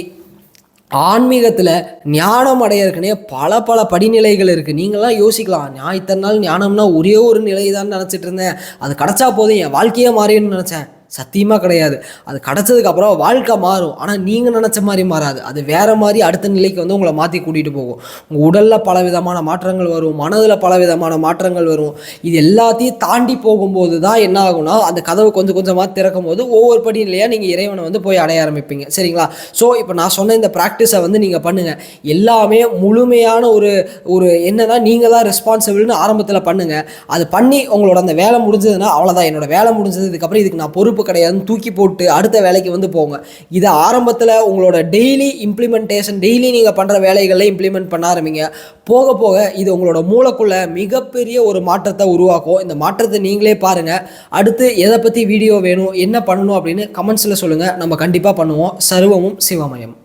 ஆன்மீகத்தில் ஞானம் அடையறதுக்குனே பல பல படிநிலைகள் இருக்குது நீங்களாம் யோசிக்கலாம். நான் இத்தனை நாள் ஞானம்னா ஒரே ஒரு நிலை தான் நினச்சிட்டு இருந்தேன். அது கிடச்சா போதும். என் வாழ்க்கையே மாறிடும்னு நினச்சேன். சத்தியமாக கிடையாது. அது கிடச்சதுக்கப்புறம் வாழ்க்கை மாறும். ஆனால் நீங்கள் நினச்ச மாதிரி மாறாது. அது வேறு மாதிரி அடுத்த நிலைக்கு வந்து உங்களை மாற்றி கூட்டிகிட்டு போகும். உங்கள் உடலில் பல விதமான மாற்றங்கள் வரும். மனதில் பல விதமான மாற்றங்கள் வரும். இது எல்லாத்தையும் தாண்டி போகும்போது தான் என்ன ஆகும்னா அந்த கதவு கொஞ்சம் கொஞ்சமாக திறக்கும் போது ஒவ்வொரு படிநிலையாக நீங்கள் இறைவனை வந்து போய் அடைய ஆரம்பிப்பீங்க. சரிங்களா? ஸோ இப்போ நான் சொன்ன இந்த ப்ராக்டிஸை வந்து நீங்கள் பண்ணுங்கள் எல்லாமே முழுமையான ஒரு ஒரு என்னன்னா நீங்கள் தான் ரெஸ்பான்சிபிள்னு ஆரம்பத்தில் பண்ணுங்கள் அது பண்ணி உங்களோட அந்த வேலை முடிஞ்சதுன்னா அவ்வளோதான் என்னோட வேலை முடிஞ்சது இதுக்கப்புறம் இதுக்கு நான் பொறுப்பு பொறுப்பு கிடையாதுன்னு தூக்கி போட்டு அடுத்த வேலைக்கு வந்து போங்க. இது ஆரம்பத்தில் உங்களோட டெய்லி இம்ப்ளிமெண்டேஷன் டெய்லி நீங்கள் பண்ணுற வேலைகளில் இம்ப்ளிமெண்ட் பண்ண ஆரம்பிங்க. போக போக இது உங்களோட மூளைக்குள்ள மிகப்பெரிய ஒரு மாற்றத்தை உருவாக்கும். இந்த மாற்றத்தை நீங்களே பாருங்கள் அடுத்து எதை பற்றி வீடியோ வேணும் என்ன பண்ணணும் அப்படின்னு கமெண்ட்ஸில் சொல்லுங்கள் நம்ம கண்டிப்பாக பண்ணுவோம். சர்வமும் சிவமயம்.